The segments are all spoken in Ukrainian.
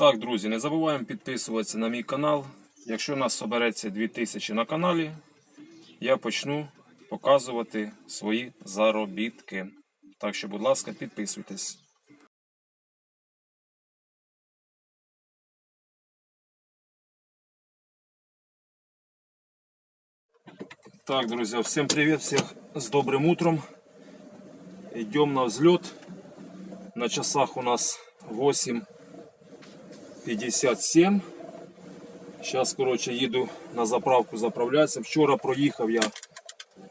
Так, друзі, не забуваємо підписуватися на мій канал. Якщо нас собереться 2000 на каналі, я почну показувати свої заробітки. Так що, будь ласка, підписуйтесь. Так, друзья, всем привет, всех с добрым утром. Идем на взлет. На часах у нас 8.57. Сейчас, короче, їду на заправку заправлятися. Вчора проїхав я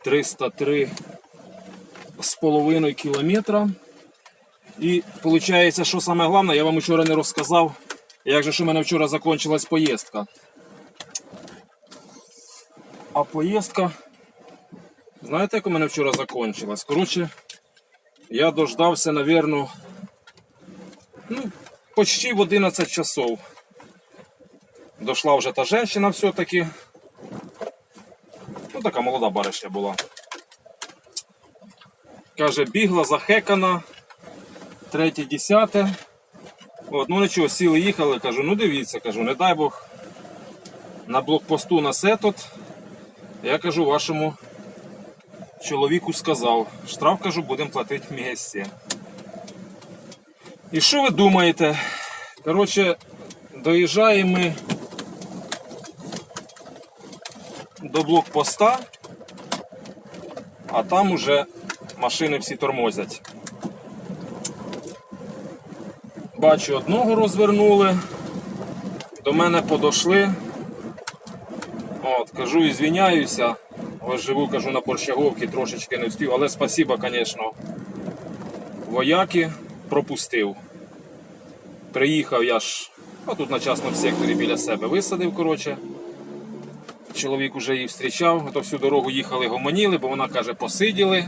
303 з половиною кілометра. І виходить, що саме головне, я вам вчора не розказав, як же що в мене вчора закінчилась поїздка. А поїздка, знаєте, як у мене вчора закінчилась? Коротше, я дождався, напевно, ну, почти в 11 часов. Дошла вже та жінка все-таки. Ну, така молода баришня була. Каже, бігла, захекана. Третє, десяте. От, ну нічого, сіли, їхали, кажу, ну дивіться, кажу, не дай Бог на блокпосту на сетот. Я кажу вашому чоловіку сказав, штраф кажу, будемо платити в місці. І що ви думаєте? Коротше, доїжджаємо ми до блокпоста, а там уже машини всі тормозять. Бачу, одного розвернули, до мене подошли. От, кажу, ізвиняюся. Ось живу, кажу, на Борщаговці, трошечки не встиг, але спасіба, звісно. Вояки пропустив. Приїхав я ж, а тут на частному секторі біля себе висадив, коротше. Чоловік уже її зустрічав, то всю дорогу їхали, гомоніли, бо вона каже, посиділи.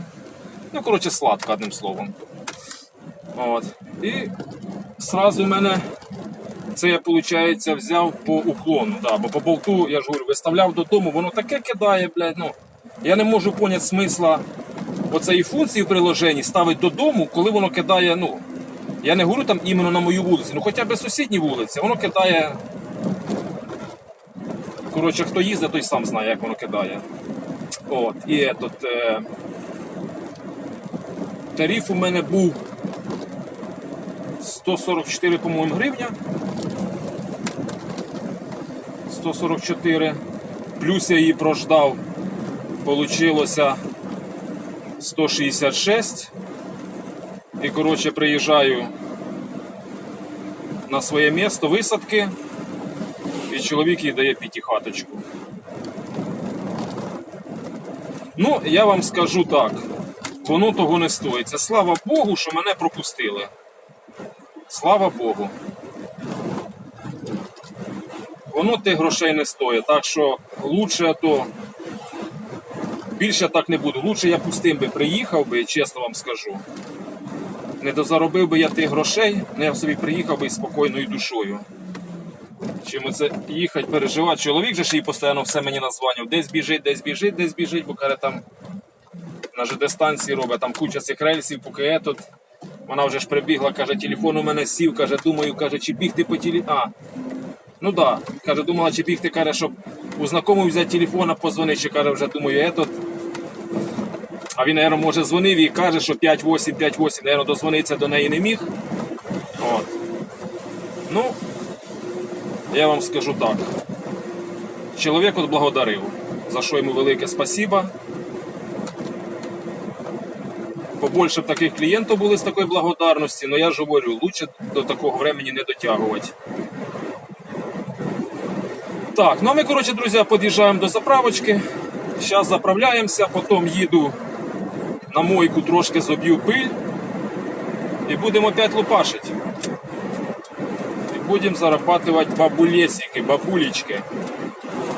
Ну, коротше, сладко, одним словом. От. І сразу мене це я, виходить, взяв по уклону. Да, бо по болту, я ж говорю, виставляв додому, воно таке кидає, блядь, ну. Я не можу поняти смисла оцеї функції в приложенні ставити додому, коли воно кидає, ну. Я не говорю там іменно на мою вулицю, ну хоча б сусідні вулиці, воно кидає. Коротше, хто їздить, той сам знає, як воно кидає. От, і этот, е... тариф у мене був 144, по-моєму, гривня. 144. Плюс я її прождав. Получилося 166. І, коротше, приїжджаю на своє місто висадки. І чоловік їй дає п'ятихаточку. Ну, я вам скажу так. Воно того не стоїть. Це слава Богу, що мене пропустили. Слава Богу. Воно тих грошей не стоїть. Так що лучше то. Більше так не буду. Лучше я пустим би приїхав би, чесно вам скажу. Не дозаробив би я тих грошей, не я собі приїхав би із спокійною душою. Чим оце їхати, переживати. Чоловік же ж їй постійно все мені названював. Десь біжить, десь біжить, десь біжить, бо каже там на ЖД станції робить, там куча цих рельсів, поки тут. Вона вже ж прибігла, каже, телефон у мене сів, каже, думаю, каже, чи бігти по телі... А, ну да, каже, думала, чи бігти, каже, щоб у знакомого взяти телефона, позвонити, чи каже, вже думаю, етот. А він, мабуть, може дзвонив і каже, що 5-8, 5-8, мабуть, дозвонитися до неї не міг. От. Ну, я вам скажу так. Чоловік от благодарив, за що йому велике спасіба. Побольше б таких клієнтів були з такої благодарності, але я ж говорю, лучше до такого времени не дотягувати. Так, ну а ми, коротше, друзі, під'їжджаємо до заправочки. Зараз заправляємося, потім їду на мойку, трошки зоб'ю пиль і будемо опять лупашити. І будемо зарабатувати бабулесики, бабулечки.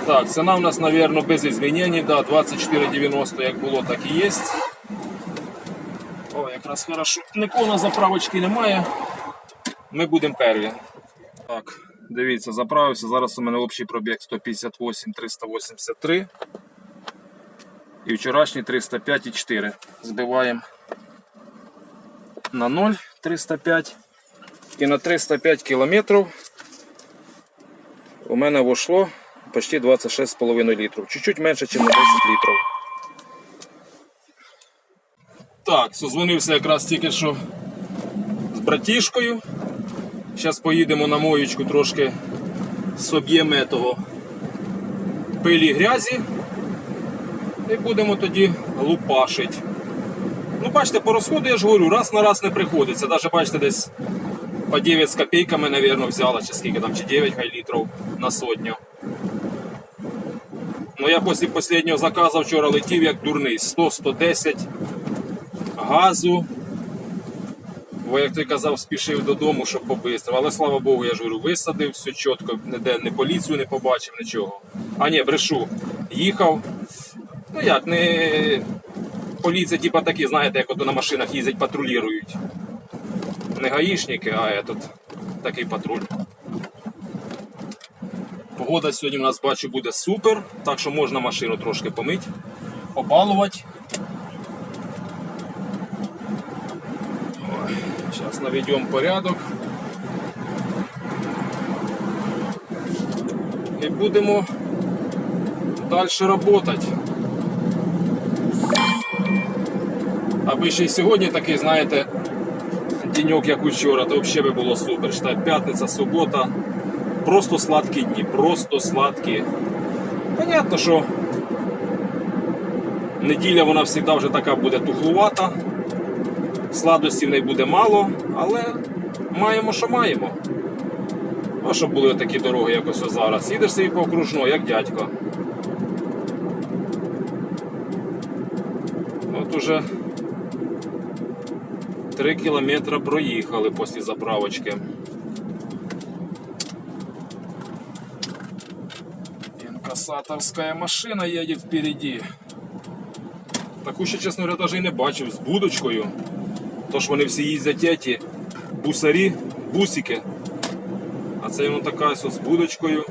Так, ціна у нас, мабуть, без змінень, да, 24,90 як було, так і є. О, якраз хорошо. Нікого заправочки немає. Ми будемо перві. Так, дивіться, заправився. Зараз у мене общий пробіг 158 383. І вчорашній 305,4. Збиваємо на 0 305. І на 305 кілометрів у мене вийшло почти 26,5 літрів. Чуть-чуть менше, ніж на 10 літрів. Так, созвонився якраз тільки що з братішкою. Зараз поїдемо на моєчку трошки соб'ємо того пилі грязі. І будемо тоді лупашить. Ну, бачите, по розходу я ж говорю, раз на раз не приходиться. Навіть бачите, десь по 9 з копійками, мабуть, взяла, чи скільки там, чи 9 хай літрів на сотню. Ну я після останнього заказу вчора летів як дурний. 100-110 газу. Бо, як ти казав, спішив додому, щоб побистро. Але слава Богу, я ж говорю, висадив все чітко, ніде не поліцію не побачив, нічого. А ні, брешу. Їхав. Ну як, не поліція, типа такі, знаєте, як от на машинах їздять, патрулюють. Не гаїшники, а этот, такий патруль. Погода сьогодні у нас бачу буде супер, так що можна машину трошки помити, побалувати. Зараз наведемо порядок. І будемо далі працювати. Аби ще й сьогодні такий, знаєте, денек, як учора, то взагалі би було супер. Считай, п'ятниця, субота. Просто сладкі дні, просто сладкі. Понятно, що неділя вона завжди вже така буде тухлувата. Сладостей в неї буде мало, але маємо, що маємо. А щоб були такі дороги, як ось зараз. Їдеш собі по окружно, як дядько. От уже 3 кілометри проїхали після заправочки. Інкасаторська машина їде впереді. Таку ще, чесно говоря, навіть і не бачив з будочкою. Тож вони всі їздять еті бусарі, бусики. А це воно така ось з будочкою.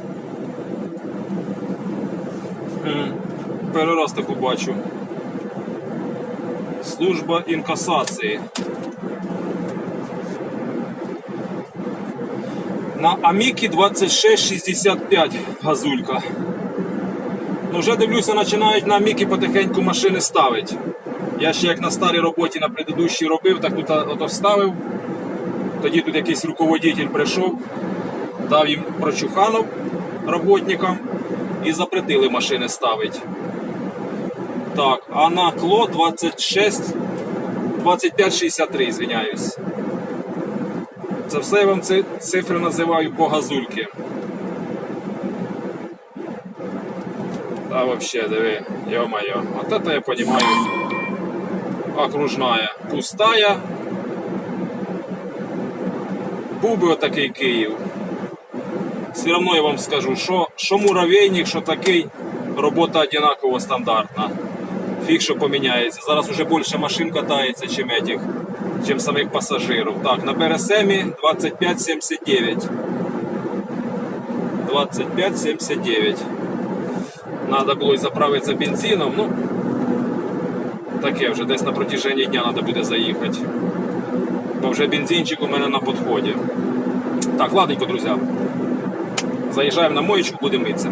Перший раз таку бачу. Служба інкасації. На Амікі 2665 газулька. Ну вже дивлюся, починають на Амікі потихеньку машини ставити. Я ще як на старій роботі на предыдущій робив, так тут ото ставив. Тоді тут якийсь руководитель прийшов, дав їм прочуханов роботникам і запретили машини ставити. Так, а на кло 26 2563, звиняюсь. Це все я вам ці цифри називаю по газульки. Та вообще, диви, ё-моё, вот это я понимаю. Окружная, пустая. Був би отакий Київ. Все одно я вам скажу, що, що муравейник, що такий, робота одинаково стандартна. Фіг, що поміняється. Зараз уже більше машин катається, чим этих, чим самих пасажирів. Так, на БРСМі 2579. 2579. Надо було і заправитися бензином, ну таке вже десь на протяженні дня треба буде заїхати. Бо вже бензинчик у мене на підході. Так, ладненько, друзі. Заїжджаємо на моєчку, будемо митися.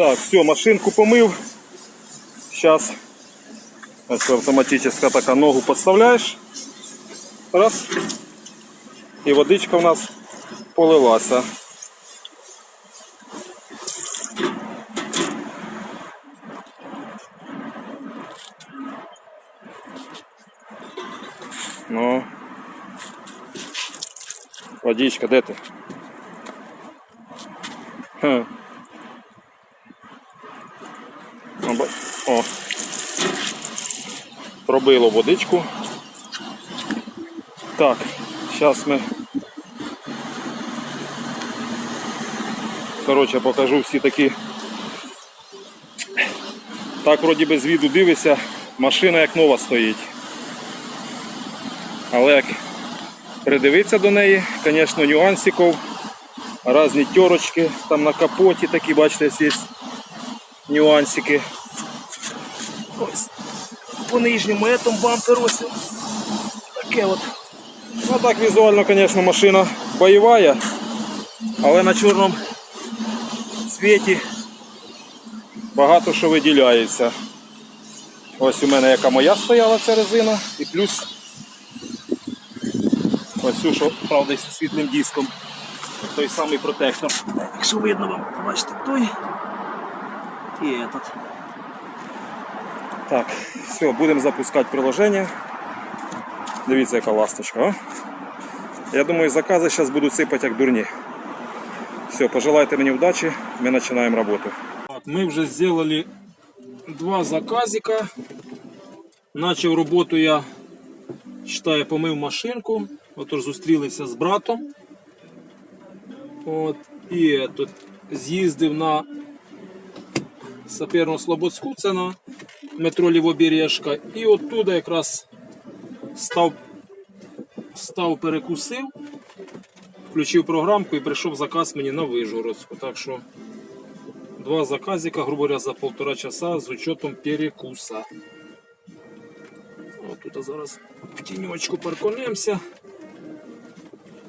Так, все, машинку помив. Сейчас автоматически така ногу подставляєш. Раз. І водичка у нас полилася. Ну. Водичка, де ти? Хм. О. Пробило водичку. Так, зараз ми. Коротше, покажу всі такі. Так, вроді без віду дивишся, машина як нова стоїть. Але як придивитися до неї, звісно, нюансиків, різні терочки, там на капоті такі, бачите, є нюансики. Ось по нижньому этому бамперу ось таке от. Ну так візуально, звісно, машина бойова, але на чорному цвіті багато що виділяється. Ось у мене яка моя стояла ця резина і плюс ось цю, що правда зі світлим диском. Той самий протектор. Якщо видно вам, бачите, той і этот. Так, все, будемо запускати приложення. Дивіться, яка ласточка. Я думаю, закази зараз будуть сипати як дурні. Все, пожелайте мені удачі, ми починаємо роботу. Так, ми вже зробили два заказика. Начав роботу я считаю, помив машинку. Отож зустрілися з братом. От, і тут з'їздив на Саперну Слободську, це на метро Лівобережка. І оттуда якраз став, став перекусив, включив програмку і прийшов заказ мені на Вижгородську. Так що Два заказика, грубо говоря, за полтора часа з учетом перекуса. От тут зараз в тіньочку парконемося.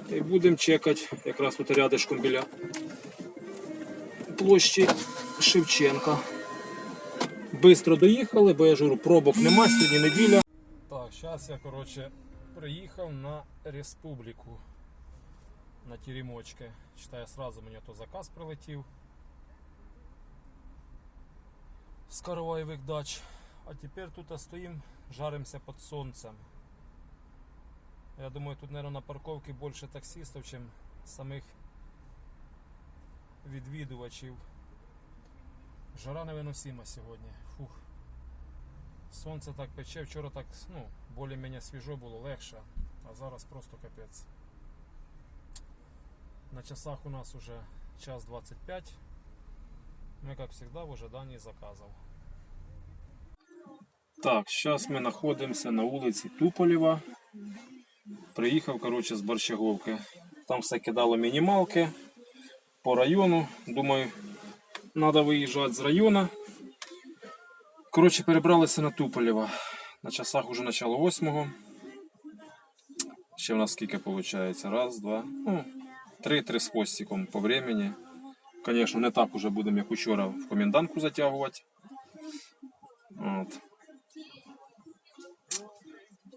І будемо чекати якраз тут рядышком біля площі Шевченка. Бистро доїхали, бо я ж говорю, пробок нема, сьогодні неділя. Так, зараз я коротше приїхав на республіку на Теремочки. Читаю, сразу мені то заказ прилетів. с Караваевых дач. А теперь тут стоим, жаримся под солнцем. Я думаю, тут, наверное, на парковке больше таксистов, чем самих відвідувачів. Жара невиносима сьогодні. Сонце так пече, вчора так, ну, більш-менш свіжо було легше, а зараз просто капець. На часах у нас уже час 25. Мы, как всегда, в ожидании заказов. Так, сейчас мы находимся на вулиці Туполєва. Приїхав, короче, з Борщаговки. Там все кидало мінімалки по району. Думаю, треба виїжджати з району. Коротше, перебралися на Туполєва. На часах уже начало восьмого. Ще в нас скільки виходить? Раз, два, ну, три, три з хвостиком по времени. Звісно, не так уже будемо, як учора, в комендантку затягувати. От.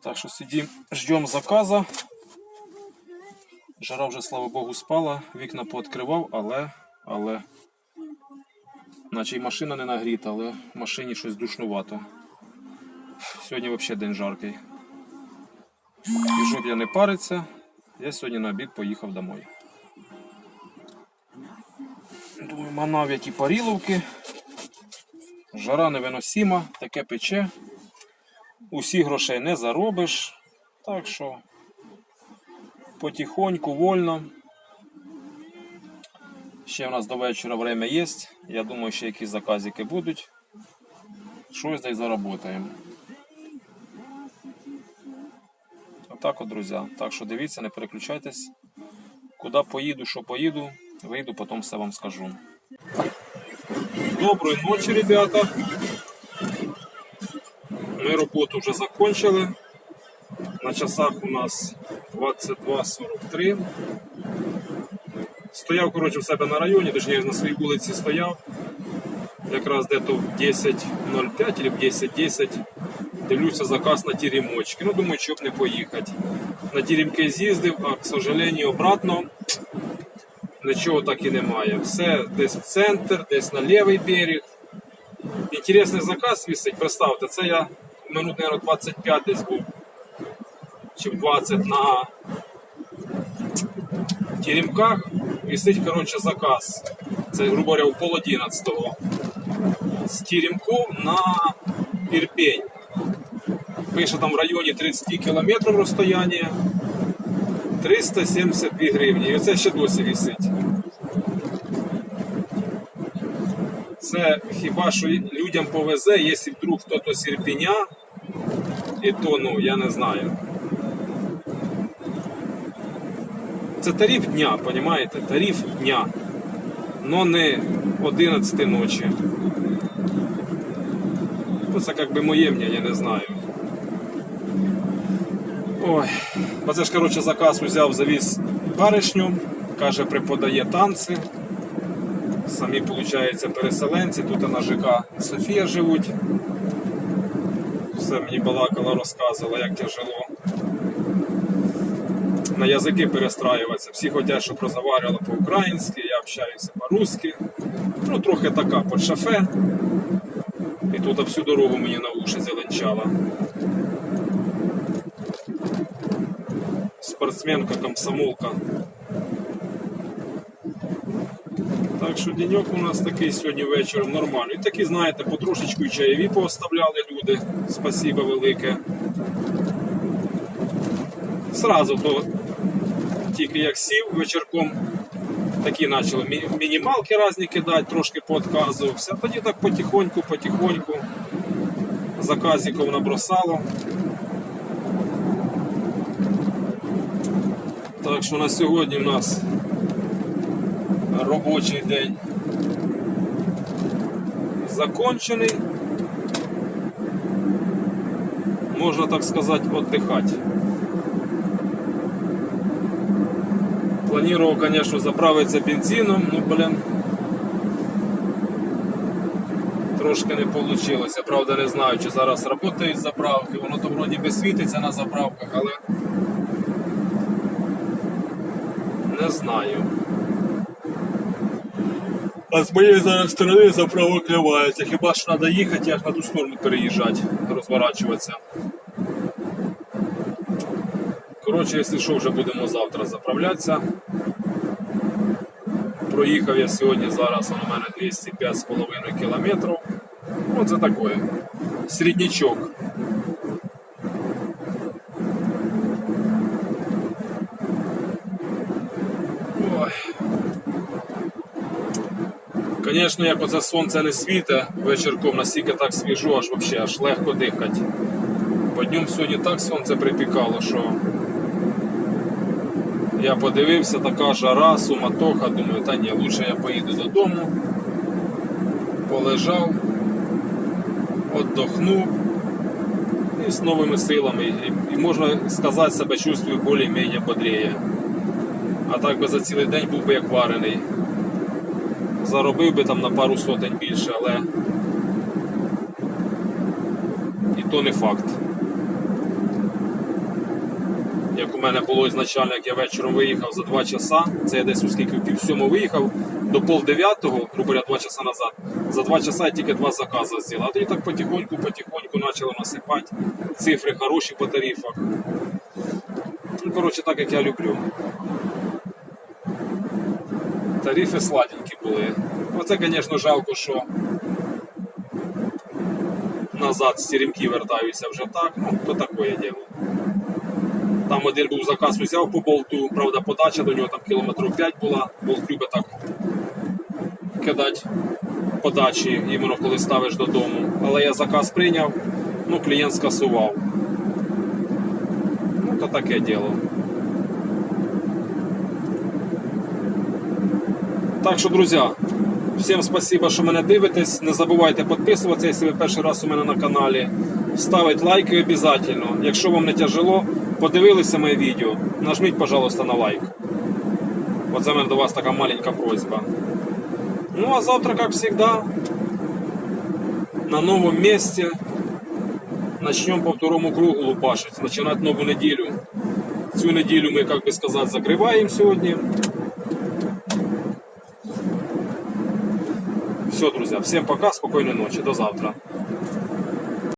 Так що сидимо, ждемо заказа. Жара вже, слава Богу, спала, вікна пооткривав, але, але, наче й машина не нагріта, але в машині щось душнувато. Сьогодні взагалі день жаркий. І щоб я не париться, я сьогодні на обід поїхав домой. Думаю, манав які паріловки. Жара невиносима, таке пече. Усі грошей не заробиш. Так що потихоньку, вольно. Ще в нас до вечора время є. Я думаю, ще якісь заказики будуть. Щось десь заработаємо. Отак от, друзі. Так що дивіться, не переключайтесь. Куди поїду, що поїду, вийду, потім все вам скажу. Доброї ночі, ребята. Ми роботу вже закончили. На часах у нас 22.43. Стояв, коротше, в себе на районі, точніше на своїй вулиці стояв. якраз де-то в 10.05 або в 10.10 дивлюся заказ на тіремочки. Ну, думаю, щоб не поїхати. На тіремки з'їздив, а, к сожалению, обратно нічого так і немає. Все десь в центр, десь на лівий берег. Інтересний заказ висить, представте, це я минут, наверное, 25 десь був. Чи в 20 на теремках висить, коротше, заказ. Це, грубо говоря, пол 11 З теремков на Ірпень. Пише там в районі 30 кілометрів розстояння. 372 гривні. І оце ще досі висить. Це хіба що людям повезе, якщо вдруг хтось з Ірпеня, і то, ну, я не знаю. Це тариф дня, понимаєте? Тариф дня. Но не 11 ночі. Ну, це як би моє мнення, я не знаю. Ой. Оце ж, коротше, заказ взяв, завіз баришню, каже, преподає танці. Самі, виходить, переселенці, тут на ЖК Софія живуть. Все мені балакала, розказувала, як тяжело. На язики перестраюватися. Всі хочуть, щоб розмовляли по-українськи, я общаюся по-русски. Ну, трохи така під шафе. І тут всю дорогу мені на уші зеленчала. Спортсменка, комсомолка. Так що денек у нас такий сьогодні вечором нормальний. Такі, знаєте, потрошечку і чаєві пооставляли люди. Спасибо велике. Сразу то тільки як сів вечірком, такі почали мі- мінімалки різні кидати, трошки поотказувався. Тоді так потихоньку, потихоньку заказиків набросало. Так що на сьогодні в нас робочий день закончений. Можна так сказати, віддихати. Планировал, конечно, заправитися бензином, ну, блин. Трошки не вийшло. Правда, не знаю, чи зараз працюють заправки. Воно то вроді би світиться на заправках, але не знаю. А з моєї зараз сторони заправок немає. Хіба що треба їхати, як на ту сторону переїжджати, розворачуватися. Коротше, якщо що, вже будемо завтра заправлятися. Проїхав я сьогодні, зараз у мене 205,5 кілометрів. Ну, це таке. Середнячок. Ой. Звісно, як оце сонце не світе вечірком, настільки так свіжо, аж вообще аж легко дихати. По днем сьогодні так сонце припікало, що я подивився, така жара, суматоха, думаю, та ні, лучше я поїду додому, полежав, віддохнув і з новими силами. І, і можна сказати, себе чувствую більш-менш бодріє. А так би за цілий день був би як варений. Заробив би там на пару сотень більше, але і то не факт. Як у мене було ізначально, як я вечором виїхав за 2 часа, це я десь у скільки в пів сьому виїхав, до пол дев'ятого, грубо говоря, 2 часа назад. За 2 часа я тільки два закази зробив. Тоді так потихоньку, потихоньку почало насипати цифри хороші по тарифах. Ну, коротше, так як я люблю. Тарифи сладенькі були. Оце, звісно, жалко, що назад з теремки вертаюся вже так. Ну, то таке діло. Там один був заказ взяв по болту, правда, подача до нього там кілометрів 5 була, болт любить так кидати подачі, іменно коли ставиш додому. Але я заказ прийняв, ну клієнт скасував. Ну, то таке діло. Так що, друзі, всім спасибо, що мене дивитесь. Не забувайте підписуватися, якщо ви перший раз у мене на каналі. Ставити лайки обов'язково. Якщо вам не тяжело, подивилися моє відео, нажміть, пожалуйста, на лайк. От за мене до вас така маленька просьба. Ну а завтра, як завжди, на новом месте. Начнем по второму кругу лупашить, начинать новую неделю. Цю неділю ми, как би сказати, закриваємо сьогодні. Все, друзья, всем пока, спокойной ночи, до завтра.